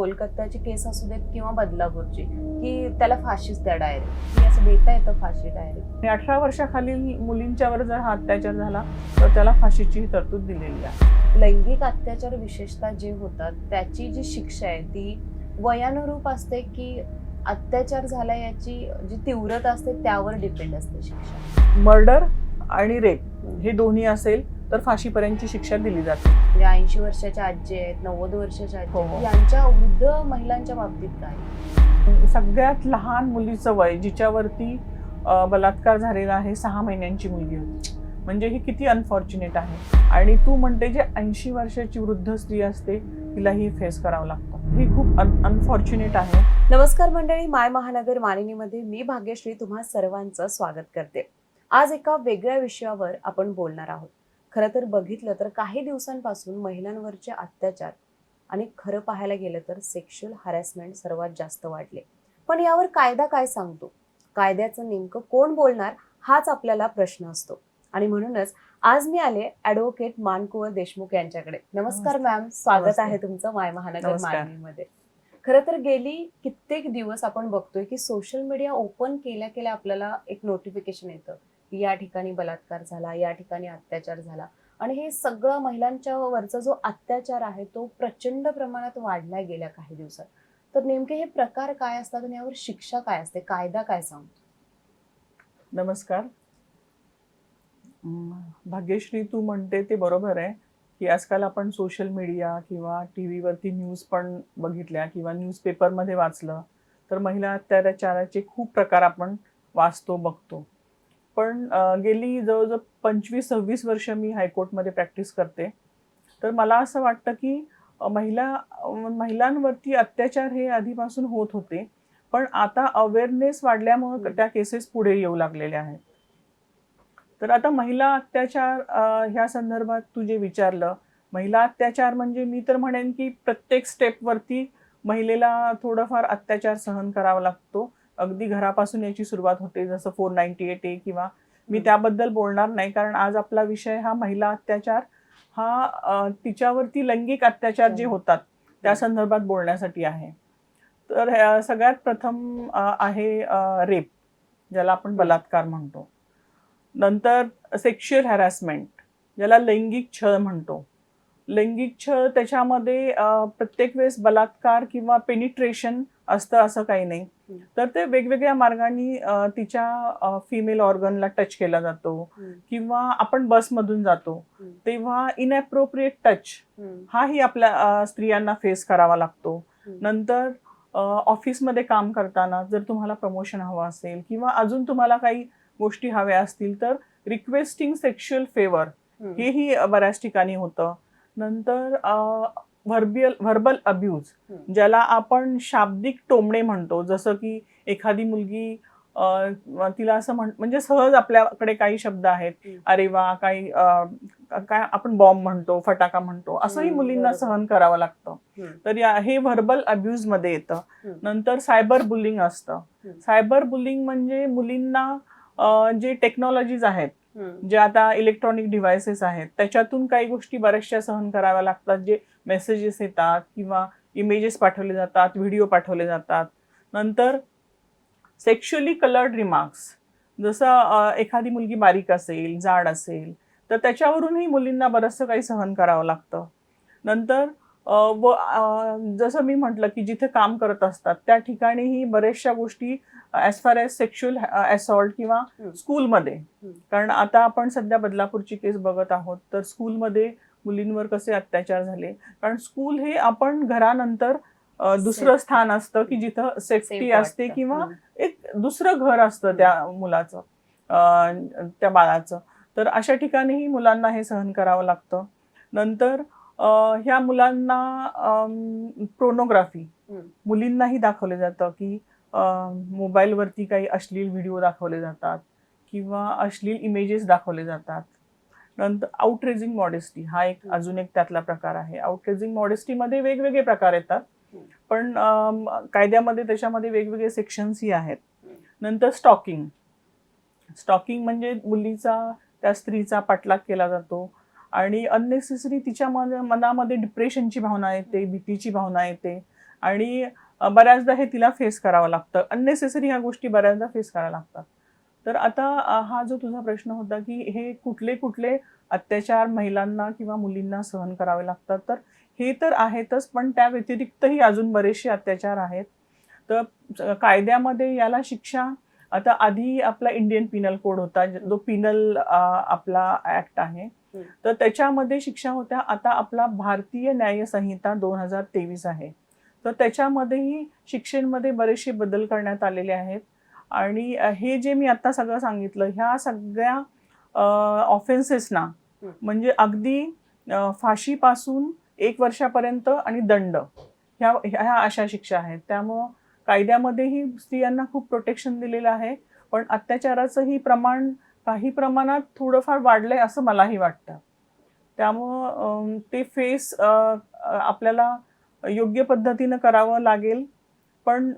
कोलकात्याची केस असू देत किंवा बदलापूरची की त्याला फाशीच द्या डायरेक्ट की असं देता येतं फाशी डायरेक्ट अठरा वर्षाखालील मुलींच्यावर जर हा अत्याचार झाला तर त्याला फाशीची तरतूद दिलेली आहे. लैंगिक अत्याचार विशेषतः जे होतात त्याची जी शिक्षा आहे ती वयानुरूप असते की अत्याचार झाला याची जी तीव्रता असते त्यावर डिपेंड असते शिक्षा. मर्डर आणि रेप हे दोन्ही असेल तर फाशीपर्यंतची शिक्षा दिली जाते. म्हणजे ऐंशी वर्षाच्या आजी आहेत नव्वद वर्षाच्या आजी हो, आहेत. हो. यांच्या वृद्ध महिलांच्या बाबतीत काय? सगळ्यात लहान मुलीचं वय जिच्यावरती बलात्कार झालेला आहे सहा महिन्यांची मुलगी होती. म्हणजे ही किती अनफॉर्च्युनेट आहे. आणि तू म्हणते जे ऐंशी वर्षाची वृद्ध स्त्री असते तिलाही फेस करावं लागतं. ही खूप अनफॉर्च्युनेट आहे. नमस्कार मंडळी माय महानगर मानिनीमध्ये मी भाग्यश्री तुम्हा सर्वांचं स्वागत करते. आज एका वेगळ्या विषयावर आपण बोलणार आहोत. खरं तर बघितलं तर काही दिवसांपासून महिलांवरचे अत्याचार आणि खरं पाहायला गेलं तर सेक्शुअल हॅरॅसमेंट सर्वात जास्त वाढले. पण यावर कायदा काय सांगतो? कायद्याचं नेमकं कोण बोलणार हाच आपल्याला प्रश्न असतो. आणि म्हणूनच आज मी आले ऍडव्होकेट मानकुवर देशमुख यांच्याकडे. नमस्कार. मॅम स्वागत. आहे तुमचं माय महानगर. मानिनीमध्ये खरं तर गेली कित्येक दिवस आपण बघतोय की सोशल मीडिया ओपन केल्या केल्या आपल्याला एक नोटिफिकेशन येतं. या ठिकाणी बलात्कार झाला या ठिकाणी अत्याचार झाला. आणि हे सगळं महिलांच्या वरचा जो अत्याचार आहे तो प्रचंड प्रमाणात वाढला गेल्या काही दिवसात. तर नेमके हे प्रकार काय असतात आणि यावर शिक्षा काय असते? कायदा काय सांगतो? नमस्कार. भाग्यश्री तू म्हणते ते बरोबर आहे की आजकाल आपण सोशल मीडिया किंवा टी व्हीवरती न्यूज पण बघितल्या किंवा न्यूजपेपरमध्ये वाचलं तर महिला अत्याचाराचे खूप प्रकार आपण वाचतो बघतो. पण गेली जवळजवळ पंचवीस सव्वीस वर्ष मी हायकोर्टमध्ये प्रॅक्टिस करते. तर मला असं वाटतं की महिला महिलांवरती अत्याचार हे आधीपासून होत होते. पण आता अवेअरनेस वाढल्यामुळे. त्या केसेस पुढे येऊ लागलेल्या आहेत. तर आता महिला अत्याचार ह्या संदर्भात तू जे विचारलं महिला अत्याचार म्हणजे मी तर म्हणेन की प्रत्येक स्टेपवरती महिलेला थोडंफार अत्याचार सहन करावा लागतो. अगदी घरापासून याची सुरुवात होते जसं फोर नाईन्टी एट ए किंवा मी. त्याबद्दल बोलणार नाही कारण आज आपला विषय हा महिला अत्याचार हा तिच्यावरती लैंगिक अत्याचार जे हम्म. होतात त्या संदर्भात बोलण्यासाठी आहे. तर सगळ्यात प्रथम आहे रेप ज्याला आपण बलात्कार म्हणतो. नंतर सेक्शुअल हॅरॅसमेंट ज्याला लैंगिक छळ म्हणतो. लैंगिक छळ त्याच्यामध्ये प्रत्येक वेळेस बलात्कार किंवा पेनिट्रेशन असतं असं काही नाही. तर ते वेगवेगळ्या मार्गाने तिच्या फिमेल ऑर्गनला टच केला जातो किंवा आपण बसमधून जातो तेव्हा इनॅप्रोप्रिएट टच हाही आपल्या स्त्रियांना फेस करावा लागतो. नंतर ऑफिसमध्ये काम करताना जर तुम्हाला प्रमोशन हवं असेल किंवा अजून तुम्हाला काही गोष्टी हव्या असतील तर रिक्वेस्टिंग सेक्शुअल फेवर हेही बऱ्याच ठिकाणी होतं. नंतर व्हर्बियल व्हर्बल अब्यूज. ज्याला आपण शाब्दिक टोमणे म्हणतो जसं की एखादी मुलगी तिला असं म्हण म्हणजे सहज आपल्याकडे काही शब्द आहेत. अरे वा काही काय आपण बॉम्ब म्हणतो फटाका म्हणतो असंही मुलींना. सहन करावं लागतं. तर या हे व्हर्बल अब्यूजमध्ये येतं. नंतर सायबर बुलिंग असतं. सायबर बुलिंग म्हणजे मुलींना जे टेक्नॉलॉजीज आहेत जे आता इलेक्ट्रॉनिक डिव्हायसेस आहेत त्याच्यातून काही गोष्टी बऱ्याचशा सहन कराव्या लागतात जे मेसेजेस येतात किंवा इमेजेस पाठवले जातात व्हिडिओ पाठवले जातात. नंतर सेक्शुअली कलर्ड रिमार्क्स जसं एखादी मुलगी बारीक असेल जाड असेल तर त्याच्यावरूनही मुलींना बरंचसं काही सहन करावं लागतं. नंतर व जसं मी म्हटलं की जिथे काम करत असतात त्या ठिकाणीही बऱ्याचशा गोष्टी as far as sexual assault किंवा. स्कूलमध्ये. कारण आता आपण सध्या बदलापूरची केस बघत आहोत तर स्कूलमध्ये मुलींवर कसे अत्याचार झाले कारण स्कूल हे आपण घरानंतर दुसरं. स्थान असतं की जिथं सेफ्टी असते. किंवा एक दुसरं घर असतं त्या मुलाचं त्या बाळाचं तर अशा ठिकाणीही मुलांना हे सहन करावं लागतं नंतर ह्या मुलांना प्रोनोग्राफी. मुलींनाही दाखवलं जातं की मोबाईलवरती काही अश्लील व्हिडिओ दाखवले जातात किंवा अश्लील इमेजेस दाखवले जातात नंतर आउटरेझिंग मॉडेस्टी हा एक. अजून एक त्यातला प्रकार आहे आउटरेझिंग मॉडेस्टीमध्ये वेगवेगळे प्रकार येतात. पण कायद्यामध्ये त्याच्यामध्ये वेगवेगळे सेक्शन्सही आहेत. नंतर स्टॉकिंग स्टॉकिंग म्हणजे मुलीचा त्या स्त्रीचा पाठलाग केला जातो आणि अननेसेसरी तिच्या मन- मनामध्ये डिप्रेशनची भावना येते भीतीची भावना येते. आणि बऱ्याचदा हे तिला फेस करावं लागतं. अननेसेसरी ह्या गोष्टी बऱ्याचदा फेस कराव्या लागतात. तर आता हा जो तुझा प्रश्न होता की हे कुठले कुठले अत्याचार महिलांना किंवा मुलींना सहन करावे लागतात तर हे तर आहेतच पण त्या व्यतिरिक्तही अजून बरेचसे अत्याचार आहेत. तर कायद्यामध्ये याला शिक्षा आता आधी आपला इंडियन पिनल कोड होता जो पिनल आपला ऍक्ट आहे. तर त्याच्यामध्ये शिक्षा होत्या. आता आपला भारतीय न्याय संहिता दोन हजार तेवीस आहे. तर त्याच्यामध्येही शिक्षेमध्ये बरेचसे बदल करण्यात आलेले आहेत. आणि हे जे मी आता सगळं सांगितलं ह्या सगळ्या ऑफेन्सेसना. म्हणजे अगदी फाशीपासून एक वर्षापर्यंत आणि दंड ह्या ह्या अशा शिक्षा आहेत. त्यामुळं कायद्यामध्येही स्त्रियांना खूप प्रोटेक्शन दिलेलं आहे. पण अत्याचाराचंही प्रमाण काही प्रमाणात थोडंफार वाढलंय असं मलाही वाटतं. त्यामुळं ते फेस आपल्याला योग्य पद्धतीनं करावं लागेल. पण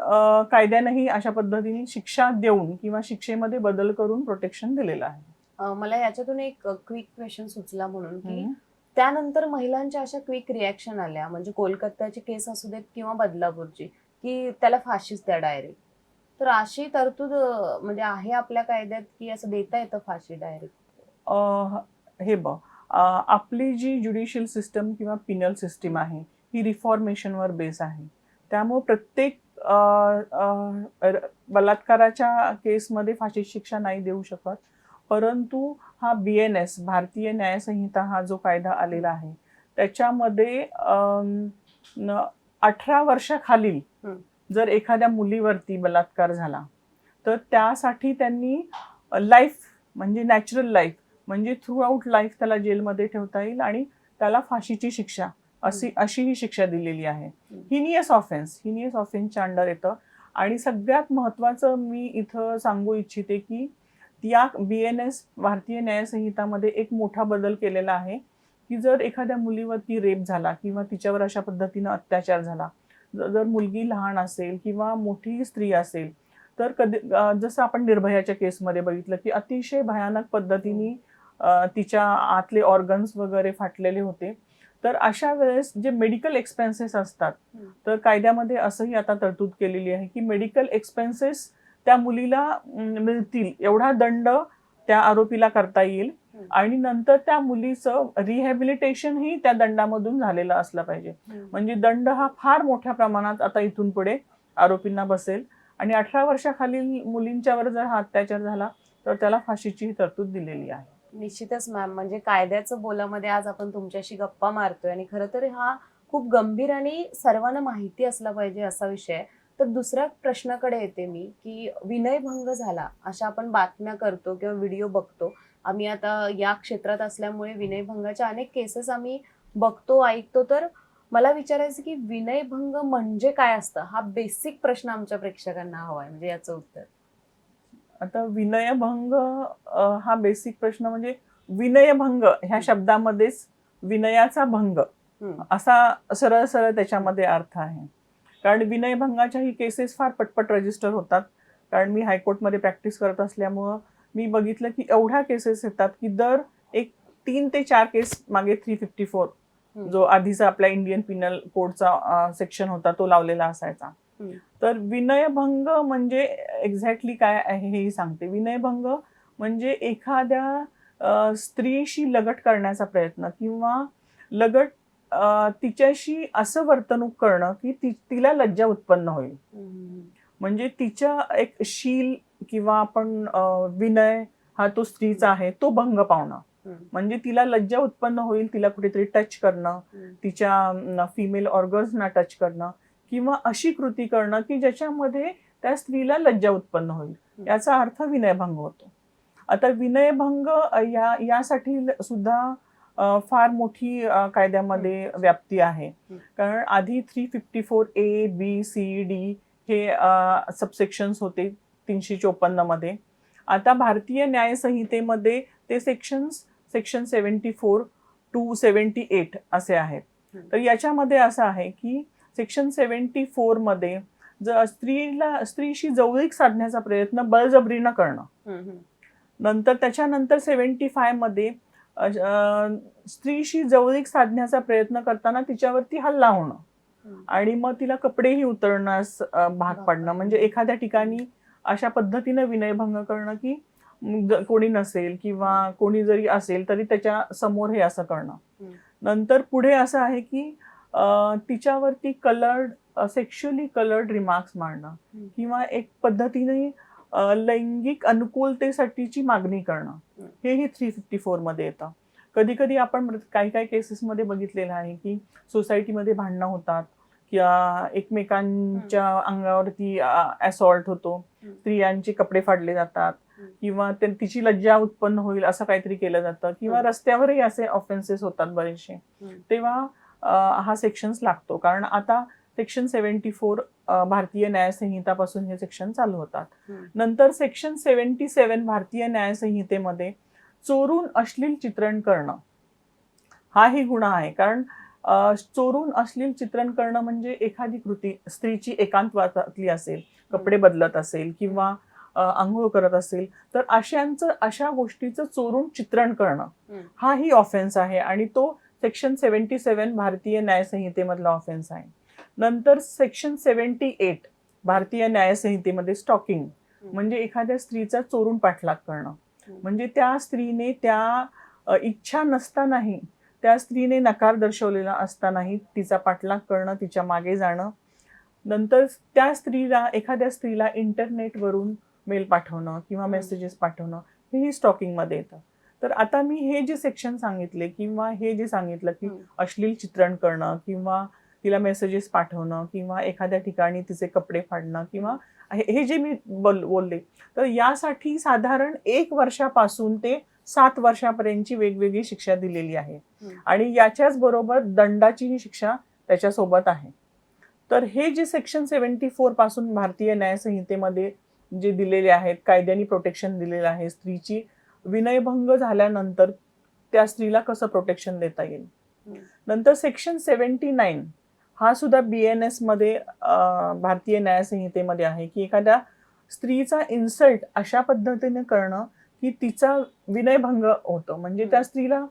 कायद्यानेही अशा पद्धतीने शिक्षा देऊन किंवा शिक्षेमध्ये बदल करून प्रोटेक्शन दिलेलं आहे. मला याच्यातून एक क्विक क्वेश्चन सुचला म्हणून की. त्यानंतर महिलांच्या अशा क्विक रिॲक्शन आल्या म्हणजे कोलकात्याची केस असू देत किंवा बदलापूरची की त्याला फाशीच द्या डायरेक्ट तर अशी तरतूद म्हणजे आहे आपल्या कायद्यात की असं देता येतं फाशी डायरेक्ट हे बघ अ, आपली जी ज्युडिशियल सिस्टम किंवा पिनल सिस्टीम आहे ही रिफॉर्मेशनवर बेस आहे. त्यामुळं प्रत्येक बलात्काराच्या केसमध्ये फाशी शिक्षा नाही देऊ शकत. परंतु हा बी एन एस भारतीय न्यायसंहिता हा जो कायदा आलेला आहे त्याच्यामध्ये अठरा वर्षाखालील. जर एखाद्या मुलीवरती बलात्कार झाला तर त्यासाठी त्यांनी लाईफ म्हणजे नॅचरल लाईफ म्हणजे थ्रू आउट लाईफ त्याला जेलमध्ये ठेवता येईल आणि त्याला फाशीची शिक्षा अशी अशी ही शिक्षा दिलेली आहे. हिनियस ऑफेन्स हिनियस ऑफेन्सच्या अंडर येतं. आणि सगळ्यात महत्त्वाचं मी इथं सांगू इच्छिते की या बी एन एस भारतीय न्यायसंहितामध्ये एक मोठा बदल केलेला आहे की जर एखाद्या मुलीवरती रेप झाला किंवा तिच्यावर अशा पद्धतीनं अत्याचार झाला जर मुलगी लहान असेल किंवा मोठी स्त्री असेल तर कधी जसं आपण निर्भयाच्या केसमध्ये बघितलं की अतिशय भयानक पद्धतीने तिच्या आतले ऑर्गन्स वगैरे फाटलेले होते तर अशा वेळेस जे मेडिकल एक्सपेन्सेस असतात. तर कायद्यामध्ये असंही आता तरतूद केलेली आहे की मेडिकल एक्सपेन्सेस त्या मुलीला मिळतील एवढा दंड त्या आरोपीला करता येईल. आणि नंतर त्या मुलीचं रिहॅबिलिटेशन ही त्या दंडामधून झालेलं असलं पाहिजे. म्हणजे दंड हा फार मोठ्या प्रमाणात आता इथून पुढे आरोपींना बसेल. आणि अठरा वर्षाखालील मुलींच्यावर जर हा अत्याचार झाला तर त्याला फाशीची तरतूद दिलेली आहे. निश्चितच मॅम म्हणजे कायद्याचं बोलामध्ये आज आपण तुमच्याशी गप्पा मारतोय आणि खरं तर हा खूप गंभीर आणि सर्वांना माहिती असला पाहिजे असा विषय. तर दुसऱ्या प्रश्नाकडे येते मी की विनयभंग झाला अशा आपण बातम्या करतो किंवा व्हिडिओ बघतो आम्ही आता या क्षेत्रात असल्यामुळे विनयभंगाच्या अनेक केसेस आम्ही बघतो ऐकतो. तर मला विचारायचं की विनयभंग म्हणजे काय असतं? हा बेसिक प्रश्न आमच्या प्रेक्षकांना हवा आहे म्हणजे याचं उत्तर. आता विनयभंग हा बेसिक प्रश्न म्हणजे विनयभंग ह्या शब्दामध्येच विनयाचा भंग. असा सरळ सरळ त्याच्यामध्ये अर्थ आहे. कारण विनयभंगाच्या ही केसेस फार पटपट रजिस्टर होतात. कारण मी हायकोर्टमध्ये प्रॅक्टिस करत असल्यामुळं मी बघितलं की एवढ्या केसेस येतात की दर एक तीन ते चार केस मागे थ्री फिफ्टी फोर. जो आधीचा आपला इंडियन पिनल कोडचा सेक्शन होता तो लावलेला असायचा. तर विनयभंग म्हणजे एक्झॅक्टली काय आहे हेही सांगते विनयभंग म्हणजे एखाद्या स्त्रीशी लगट करण्याचा प्रयत्न किंवा लगट तिच्याशी असं वर्तणूक करणं की ती तिला लज्जा उत्पन्न होईल. म्हणजे तिच्या एक शील किंवा आपण विनय हा तो स्त्रीचा आहे तो भंग पावणं. म्हणजे तिला लज्जा उत्पन्न होईल तिला कुठेतरी टच करणं. तिच्या फिमेल ऑर्गन्सना टच करणं किंवा अशी कृती करणं की ज्याच्यामध्ये त्या स्त्रीला लज्जा उत्पन्न होईल. याचा अर्थ विनयभंग होतो. आता विनयभंग या यासाठी सुद्धा फार मोठी कायद्यामध्ये व्याप्ती आहे. कारण आधी three fifty four A B C D हे सबसेक्शन्स होते. तीनशे चोपन्नमध्ये आता भारतीय न्याय संहितेमध्ये ते sections section seventy four to seventy eight असे आहेत. तर याच्यामध्ये असं आहे की सेक्शन सेवन्टी फोरमध्ये जर स्त्रीला स्त्रीशी जवळीक साधण्याचा प्रयत्न बळजबरीनं करणं. नंतर त्याच्यानंतर सेवन्टी फायमध्ये अ, अ, स्त्रीशी जवळीक साधण्याचा प्रयत्न करताना तिच्यावरती हल्ला होणं. आणि मग तिला कपडेही उतरण्यास भाग पाडणं. म्हणजे एखाद्या ठिकाणी अशा पद्धतीनं विनयभंग करणं की कोणी नसेल किंवा कोणी जरी असेल तरी त्याच्यासमोर हे असं करणं. नंतर पुढे असं आहे की तिच्यावरती कलर्ड सेक्शुअली कलर्ड रिमार्क्स मारणं. किंवा एक पद्धतीने लैंगिक अनुकूलतेसाठीची मागणी करणं. हेही थ्री फिफ्टी फोरमध्ये येतं कधी कधी आपण काही काही केसेसमध्ये बघितलेलं आहे की सोसायटीमध्ये भांडणं होतात किंवा एकमेकांच्या अंगावरती असॉल्ट होतो. स्त्रियांचे कपडे फाडले जातात. किंवा तिची लज्जा उत्पन्न होईल असं काहीतरी केलं जातं किंवा. रस्त्यावरही असे ऑफेन्सेस होतात बरेचसे. तेव्हा हा सेक्शन्स लागतो कारण आता सेक्शन सेव्हन्टी फोर भारतीय न्यायसंहितापासून हे सेक्शन चालू होतात. नंतर सेक्शन सेव्हन्टी सेव्हन भारतीय न्यायसंहितेमध्ये चोरून अश्लील चित्रण करणं हाही गुन्हा आहे कारण चोरून अश्लील चित्रण करणं म्हणजे एखादी कृती स्त्रीची एकांतवासातली असेल कपडे बदलत असेल किंवा आंघोळ करत असेल तर अशांचं अशा गोष्टीचं चोरून चित्रण करणं हम्म. हाही ऑफेन्स आहे आणि तो सेक्शन सेव्हन्टी सेव्हन भारतीय न्यायसंहितेमधला ऑफेन्स आहे नंतर सेक्शन सेव्हन्टी एट भारतीय न्यायसंहितेमध्ये स्टॉकिंग म्हणजे एखाद्या स्त्रीचा चोरून पाठलाग करणं. म्हणजे त्या स्त्रीने त्या इच्छा नसतानाही त्या स्त्रीने नकार दर्शवलेला असतानाही तिचा पाठलाग करणं तिच्यामागे जाणं नंतर त्या स्त्रीला एखाद्या स्त्रीला इंटरनेटवरून मेल पाठवणं किंवा. मेसेजेस पाठवणं हेही स्टॉकिंगमध्ये येतं तर आता मी हे जे सेक्शन सांगितले किंवा हे जे सांगितलं की. अश्लील चित्रण करणं किंवा तिला मेसेजेस पाठवणं किंवा एखाद्या ठिकाणी तिचे कपडे फाडणं किंवा हे हे जे मी बोल बोलले तर यासाठी साधारण एक वर्षापासून ते सात वर्षापर्यंतची वेगवेगळी शिक्षा दिलेली आहे. आणि याच्याच बरोबर दंडाचीही शिक्षा त्याच्यासोबत आहे तर हे जे सेक्शन सेव्हन्टी फोरपासून भारतीय न्यायसंहितेमध्ये जे दिलेले आहेत कायद्याने प्रोटेक्शन दिलेलं आहे स्त्रीची विनयभंग झाल्यानंतर त्या स्त्रीला कसं प्रोटेक्शन देता येईल. नंतर सेक्शन सेव्हन्टी नाईन हा सुद्धा बी एन एसमध्ये अं, भारतीय न्यायसंहितेमध्ये आहे की एखाद्या स्त्रीचा इन्सल्ट अशा पद्धतीने करणं की तिचा विनयभंग होतो. म्हणजे त्या स्त्रीला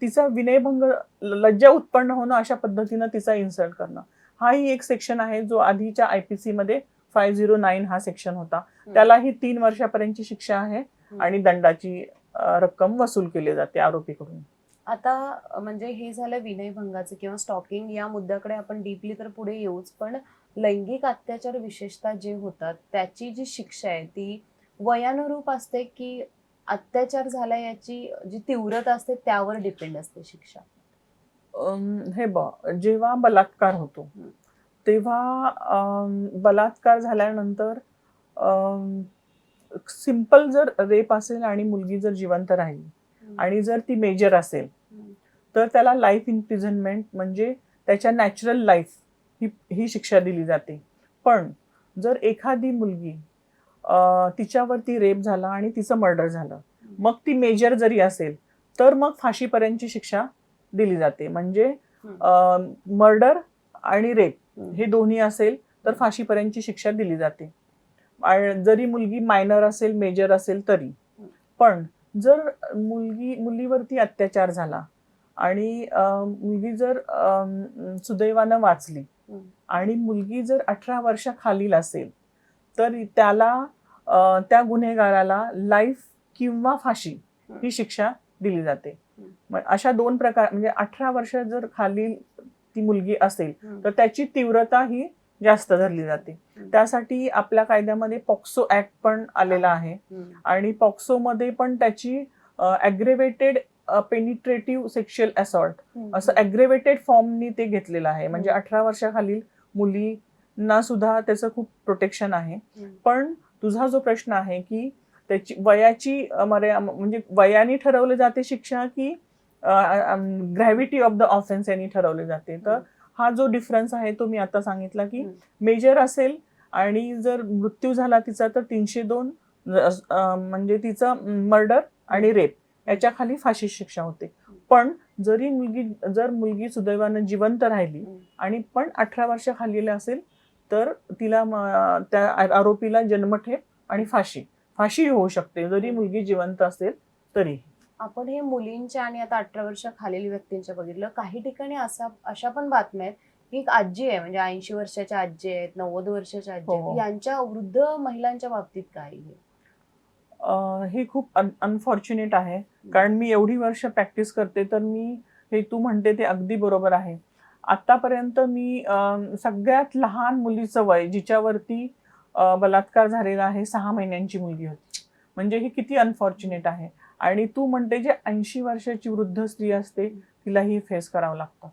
तिचा विनयभंग लज्जा उत्पन्न होणं अशा पद्धतीनं तिचा इन्सल्ट करणं. हाही एक सेक्शन आहे जो आधीच्या आयपीसी मध्ये फाय झिरो नाईन हा सेक्शन होता. त्यालाही तीन वर्षापर्यंतची शिक्षा आहे आणि दंडाची रक्कम वसूल केली जाते आरोपीकडून. आता म्हणजे हे झालं विनयभंगाचं किंवा स्टॉकिंग या मुद्द्याकडे आपण डीपली तर पुढे येऊच. पण लैंगिक अत्याचार विशेषतः जे होतात त्याची जी शिक्षा आहे ती वयानुरूप असते की अत्याचार झाला याची जी तीव्रता असते त्यावर डिपेंड असते शिक्षा हे ब जेव्हा बलात्कार होतो. तेव्हा बलात्कार झाल्यानंतर सिंपल जर रेप असेल आणि मुलगी जर जिवंत राहिली आणि जर ती मेजर असेल. तर त्याला लाईफ इम्प्रिझनमेंट म्हणजे त्याच्या नॅचरल लाईफ ही ही शिक्षा दिली जाते पण जर एखादी मुलगी तिच्यावरती रेप झाला आणि तिचं मर्डर झालं मग ती मेजर जरी असेल तर मग फाशीपर्यंतची शिक्षा दिली जाते म्हणजे मर्डर आणि रेप. हे दोन्ही असेल तर फाशीपर्यंतची शिक्षा दिली जाते जरी मुलगी मायनर असेल मेजर असेल तरी पण जर मुलगी मुलीवरती अत्याचार झाला आणि मुलगी जर सुदैवानं वाचली. आणि मुलगी जर अठरा वर्षाखालील असेल तर त्याला त्या गुन्हेगाराला लाईफ किंवा फाशी ही शिक्षा दिली जाते. मग अशा दोन प्रकार म्हणजे अठरा वर्ष जर खालील ती मुलगी असेल. तर त्याची तीव्रता ही जास्त धरली जाते. त्यासाठी आपल्या कायद्यामध्ये पॉक्सो ऍक्ट पण आलेला आहे. आणि पॉक्सोमध्ये पण त्याची अग्रेवेटेड पेनिट्रेटिव्ह सेक्शुअल असॉल्ट. असं अग्रेवेटेड फॉर्मनी ते घेतलेलं आहे म्हणजे. अठरा वर्षाखालील मुलींना सुद्धा त्याचं खूप प्रोटेक्शन आहे. पण तुझा जो प्रश्न आहे की त्याची वयाची मर्या म्हणजे वयाने ठरवले जाते शिक्षा की ग्रॅव्हिटी ऑफ द ऑफेन्स यांनी ठरवले जाते तर हा जो डिफरन्स आहे तो मी आता सांगितला की. मेजर असेल आणि जर मृत्यू झाला तिचा तर तीनशे दोन म्हणजे तिचं मर्डर आणि रेप याच्या खाली फाशी शिक्षा होते पण जरी मुलगी जर मुलगी सुदैवानं जिवंत राहिली. आणि पण अठरा वर्षाखालील असेल तर तिला त्या आरोपीला जन्मठेप आणि फाशी. फाशी होऊ शकते. जरी मुलगी जिवंत असेल तरी आपण हे मुलींच्या आणि आता अठरा वर्ष खालील व्यक्तींच्या बघितलं. काही ठिकाणी असा अशा पण बातम्या आहेत ही एक आजी आहे म्हणजे ऐंशी वर्षाच्या आजी आहेत नव्वद वर्षाच्या आजी हो. आहेत यांच्या वृद्ध महिलांच्या बाबतीत काय हे खूप अनफॉर्च्युनेट आहे. कारण मी एवढी वर्ष प्रॅक्टिस करते तर मी हे तू म्हणते ते अगदी बरोबर आहे. आतापर्यंत मी सगळ्यात लहान मुलीचं वय जिच्यावरती बलात्कार झालेला आहे सहा महिन्यांची मुलगी होती. म्हणजे हे किती अनफॉर्च्युनेट आहे. आणि तू म्हणते जे ऐंशी वर्षाची वृद्ध स्त्री असते तिलाही फेस करावं लागतं.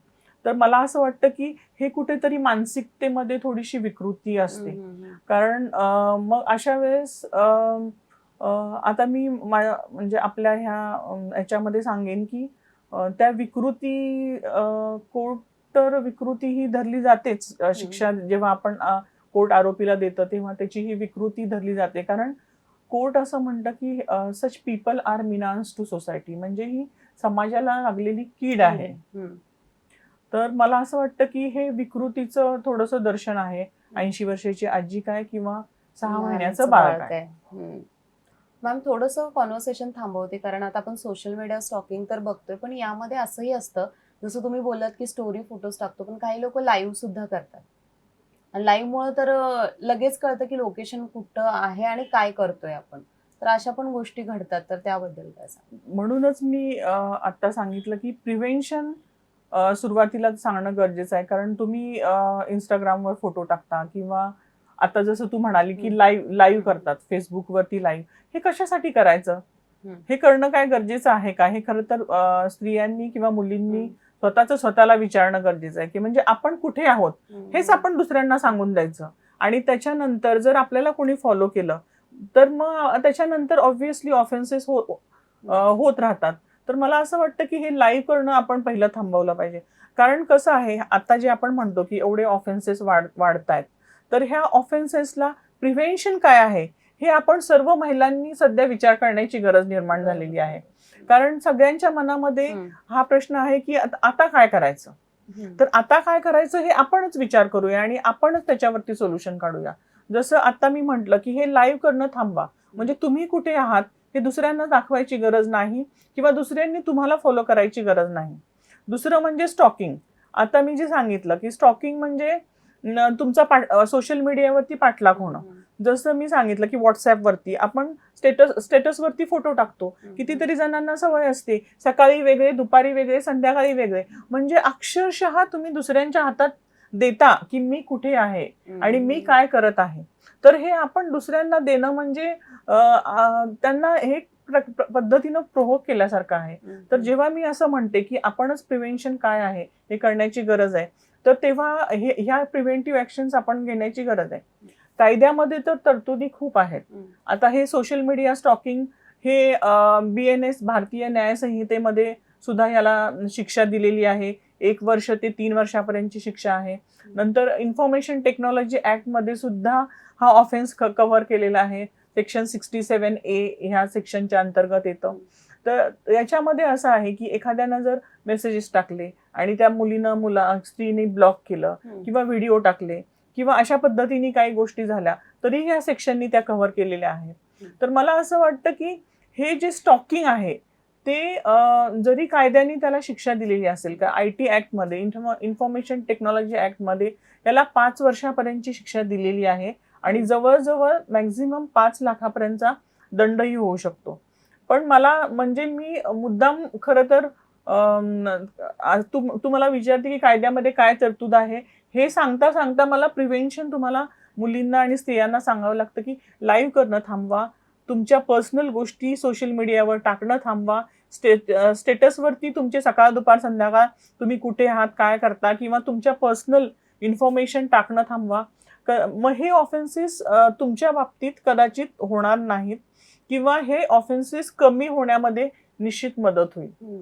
तर मला असं वाटतं की हे कुठेतरी मानसिकतेमध्ये थोडीशी विकृती असते. कारण मग अशा वेळेस आता मी म्हणजे आपल्या ह्या याच्यामध्ये सांगेन की त्या विकृती कोर्ट तर विकृती ही धरली जातेच शिक्षा जेव्हा आपण कोर्ट आरोपीला देतं तेव्हा त्याची ही विकृती धरली जाते. कारण कोर्ट असं म्हणतं की such people are menace to society म्हणजे ही समाजाला लागलेली कीड आहे. तर मला असं वाटतं की हे विकृतीचं थोडंसं दर्शन आहे. ऐंशी वर्षाची आजी काय किंवा सहा महिन्याचं बाळ काय? हम्म. मॅम थोडंसं कॉन्व्हर्सेशन थांबवते. कारण आता आपण सोशल मीडिया स्टॉकिंग तर बघतोय. पण यामध्ये असंही असतं जसं तुम्ही बोललात की स्टोरी फोटोज टाकतो पण काही लोक लाईव्ह सुद्धा करतात. आणि लाईव्ह मुळे तर लगेच कळतं की लोकेशन कुठं आहे आणि काय करतोय आपण. तर अशा पण गोष्टी घडतात. तर त्याबद्दल काय सांग म्हणूनच मी आता सांगितलं की प्रिव्हेन्शन सुरुवातीला सांगणं गरजेचं आहे. कारण तुम्ही इंस्टाग्रामवर फोटो टाकता किंवा आता जसं तू म्हणाली की. लाईव्ह लाईव्ह करतात फेसबुकवरती लाईव्ह हे कशासाठी करायचं. हे करणं काय गरजेचं आहे का? हे खरं तर स्त्रियांनी किंवा मुलींनी स्वतःच स्वतःला विचारणं गरजेचं आहे की म्हणजे आपण कुठे आहोत हेच आपण दुसऱ्यांना सांगून द्यायचं. आणि त्याच्यानंतर जर आपल्याला कोणी फॉलो केलं तर मग त्याच्यानंतर ऑब्व्हियसली ऑफेन्सेस हो होत राहतात. तर मला असं वाटतं की हे लाईव्ह करणं आपण पहिलं थांबवलं पाहिजे. कारण कसं आहे आता जे आपण म्हणतो की एवढे ऑफेन्सेस वाढ वाढतायत तर ह्या ऑफेन्सेसला प्रिव्हेन्शन काय आहे हे आपण सर्व महिलांनी सध्या विचार करण्याची गरज निर्माण झालेली आहे. कारण सगळ्यांच्या मनामध्ये. हा प्रश्न आहे की आता काय करायचं. तर आता काय करायचं हे आपणच विचार करूया आणि आपणच त्याच्यावरती सोल्युशन काढूया. जसं आता मी म्हटलं की हे लाईव्ह करणं थांबवा. म्हणजे तुम्ही कुठे आहात हे दुसऱ्यांना दाखवायची गरज नाही किंवा दुसऱ्यांनी तुम्हाला फॉलो करायची गरज नाही. दुसरं म्हणजे स्टॉकिंग आता मी जे सांगितलं की स्टॉकिंग म्हणजे तुमचा पाठ सोशल मीडियावरती पाठलाग होणं. जसं मी सांगितलं की व्हॉट्सअपवरती आपण स्टेटस स्टेटसवरती फोटो टाकतो. कितीतरी जणांना सवय असते सकाळी वेगळे दुपारी वेगळे संध्याकाळी वेगळे म्हणजे अक्षरशः तुम्ही दुसऱ्यांच्या हातात देता की मी कुठे आहे. आणि मी काय करत आहे तर हे आपण दुसऱ्यांना देणं म्हणजे त्यांना हे पद्धतीनं प्रोव्होक केल्यासारखं आहे. तर जेव्हा मी असं म्हणते की आपणच प्रिव्हेन्शन काय आहे हे करण्याची गरज आहे तर तेव्हा हे ह्या प्रिव्हेंटिव्ह ऍक्शन्स आपण घेण्याची गरज आहे कायद्यामध्ये तर तरतुदी खूप आहेत. आता हे सोशल मीडिया स्टॉकिंग हे बी एन एस भारतीय न्याय संहितेमध्ये सुद्धा याला शिक्षा दिलेली आहे. एक वर्ष ते तीन वर्षापर्यंतची शिक्षा आहे. नंतर इन्फॉर्मेशन टेक्नॉलॉजी ऍक्टमध्ये सुद्धा हा ऑफेन्स कव्हर केलेला आहे. सेक्शन सिक्स्टी सेवन ए ह्या सेक्शनच्या अंतर्गत येतं. तर याच्यामध्ये असं आहे की एखाद्यानं जर मेसेजेस टाकले आणि त्या मुलीनं मुला स्त्रीने ब्लॉक केलं. किंवा व्हिडिओ टाकले किंवा अशा पद्धतीने काही गोष्टी झाल्या तरी ह्या सेक्शननी त्या कव्हर केलेल्या आहेत. तर मला असं वाटतं की हे जे स्टॉकिंग आहे ते जरी कायद्याने त्याला शिक्षा दिलेली असेल का आय टी ऍक्टमध्ये इन्फॉर्मेशन टेक्नॉलॉजी ॲक्टमध्ये याला पाच वर्षापर्यंतची शिक्षा दिलेली आहे आणि जवळजवळ मॅक्झिमम पाच लाखापर्यंतचा दंडही होऊ शकतो. पण मला म्हणजे मी मुद्दाम खरं तर तू तुम्हाला मला विचारते की कायद्यामध्ये काय तरतूद आहे? हे सांगता सांगता मला प्रिव्हेन्शन तुम्हाला मुलींना आणि स्त्रियांना सांगावं लागतं की लाईव्ह करणं थांबवा. तुमच्या पर्सनल गोष्टी सोशल मीडियावर टाकणं थांबवा. स्टेट स्टेटसवरती तुमचे सकाळ दुपार संध्याकाळ तुम्ही कुठे आहात काय करता किंवा तुमच्या पर्सनल इन्फॉर्मेशन टाकणं थांबवा. क मग हे ऑफेन्सेस तुमच्या बाबतीत कदाचित होणार नाहीत किंवा हे ऑफेन्सेस कमी होण्यामध्ये निश्चित मदत होईल.